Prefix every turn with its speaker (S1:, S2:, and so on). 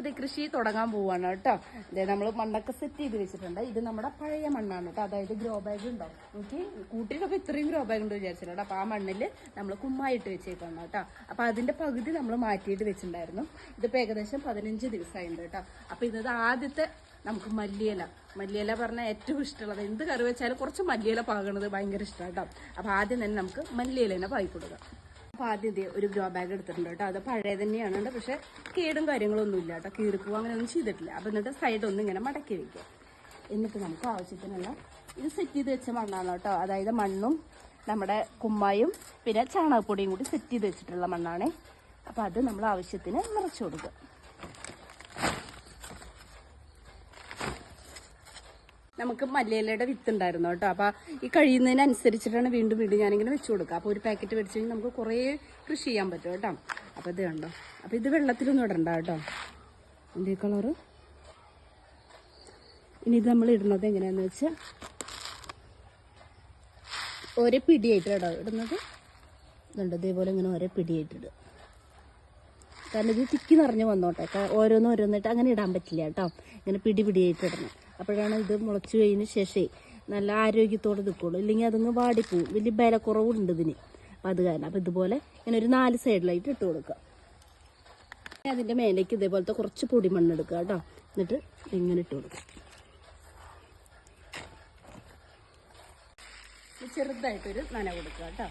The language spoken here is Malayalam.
S1: അപ്പോൾ കൃഷി തുടങ്ങാൻ പോവാണ് കേട്ടോ. അതെ നമ്മൾ മണ്ണൊക്കെ സെറ്റ് ചെയ്ത് വെച്ചിട്ടുണ്ട്. ഇത് നമ്മുടെ പഴയ മണ്ണാണ് കേട്ടോ. അതായത് ഗ്രോ ബാഗ് ഉണ്ടോ? നോക്കി കൂട്ടിയിട്ടൊക്കെ ഇത്രയും ഗ്രോ ബാഗ് ഉണ്ട് വിചാരിച്ചിട്ടുണ്ട് അപ്പോൾ ആ മണ്ണിൽ നമ്മൾ കുമ്മായിട്ട് വെച്ചേക്കാണ് കേട്ടോ. അപ്പോൾ അതിന്റെ പകുതി നമ്മൾ മാറ്റിയിട്ട് വെച്ചിട്ടുണ്ടായിരുന്നു. ഇതിപ്പോൾ ഏകദേശം പതിനഞ്ച് ദിവസമായിട്ടുണ്ട് കേട്ടോ. അപ്പോൾ ഇത് ആദ്യത്തെ നമുക്ക് മല്ലിയില. മല്ലിയില പറഞ്ഞാൽ ഏറ്റവും ഇഷ്ടമുള്ളത്. എന്ത് കറി വെച്ചാലും കുറച്ച് മല്ലിയില പാകണത് ഭയങ്കര ഇഷ്ടമാണ് കേട്ടോ. അപ്പോൾ ആദ്യം തന്നെ നമുക്ക് മല്ലിയില തന്നെ പായി കൊടുക്കാം. അപ്പോൾ ആദ്യം ഇതേ ഒരു ഗ്രോ ബാഗ് എടുത്തിട്ടുണ്ട് കേട്ടോ. അത് പഴയ തന്നെയാണ് കേട്ടോ. പക്ഷേ കേടും കാര്യങ്ങളൊന്നും ഇല്ല കേട്ടോ. കീറിപ്പോ അങ്ങനെയൊന്നും ചെയ്തിട്ടില്ല. അപ്പോൾ എന്നിട്ട് സൈഡ് ഒന്ന് ഇങ്ങനെ മടക്കി വെക്കുക എന്നിട്ട് നമുക്ക് ആവശ്യത്തിനുള്ള ഇത് സെറ്റ് ചെയ്ത് വെച്ച മണ്ണാണ് കേട്ടോ. അതായത് മണ്ണും നമ്മുടെ കുമ്മായും പിന്നെ ചാണകപ്പൊടിയും കൂടി സെറ്റ് ചെയ്ത് വെച്ചിട്ടുള്ള മണ്ണാണ്. അപ്പോൾ അത് നമ്മൾ ആവശ്യത്തിന് നിറച്ചു കൊടുക്കുക. നമുക്ക് മല്ലിയിലയുടെ വിത്ത് ഉണ്ടായിരുന്നു കേട്ടോ. അപ്പോൾ ഈ കഴിയുന്നതിനനുസരിച്ചിട്ടാണ് വീണ്ടും വീണ്ടും ഞാനിങ്ങനെ വെച്ച് കൊടുക്കുക. അപ്പോൾ ഒരു പാക്കറ്റ് മേടിച്ച് കഴിഞ്ഞാൽ നമുക്ക് കുറേ കൃഷി ചെയ്യാൻ പറ്റും കേട്ടോ. അപ്പോൾ ഇത് കണ്ടോ? അപ്പോൾ ഇത് വെള്ളത്തിലൊന്നും ഇടണ്ട കേട്ടോ. എന്റെ കളറ് ഇനി ഇത് നമ്മൾ ഇടുന്നത് എങ്ങനെയാണെന്ന് വെച്ചാൽ ഒരേ പിടിയായിട്ട് കേട്ടോ ഇടുന്നത്. ഇതുണ്ട് ഇതേപോലെ ഇങ്ങനെ ഒരേ പിടിയായിട്ട് ഇടുക. കാരണം ഇത് തിക്കി നിറഞ്ഞ് വന്നോട്ടെ. ഓരോന്ന് ഓരോന്നിട്ട് അങ്ങനെ ഇടാൻ പറ്റില്ല കേട്ടോ. ഇങ്ങനെ പിടി പിടിയായിട്ട് ഇടണം. അപ്പോഴാണ് ഇത് മുളച്ചു കഴിഞ്ഞ ശേഷമേ നല്ല ആരോഗ്യത്തോടെ നിൽക്കുള്ളൂ. ഇല്ലെങ്കിൽ അതങ്ങ് വാടിപ്പോവും. വലിയ ബലക്കുറവുണ്ട് ഇതിന്. അപ്പം അത് കാരണം. അപ്പം ഇതുപോലെ ഇങ്ങനെ ഒരു നാല് സൈഡിലായിട്ട് ഇട്ട് കൊടുക്കുക. അതിന്റെ മേലേക്ക് ഇതേപോലത്തെ കുറച്ച് പൊടി മണ്ണെടുക്കുക കേട്ടോ. എന്നിട്ട് ഇങ്ങനെ ഇട്ട് കൊടുക്കുക. ചെറുതായിട്ടൊരു നന കൊടുക്കുക കേട്ടോ.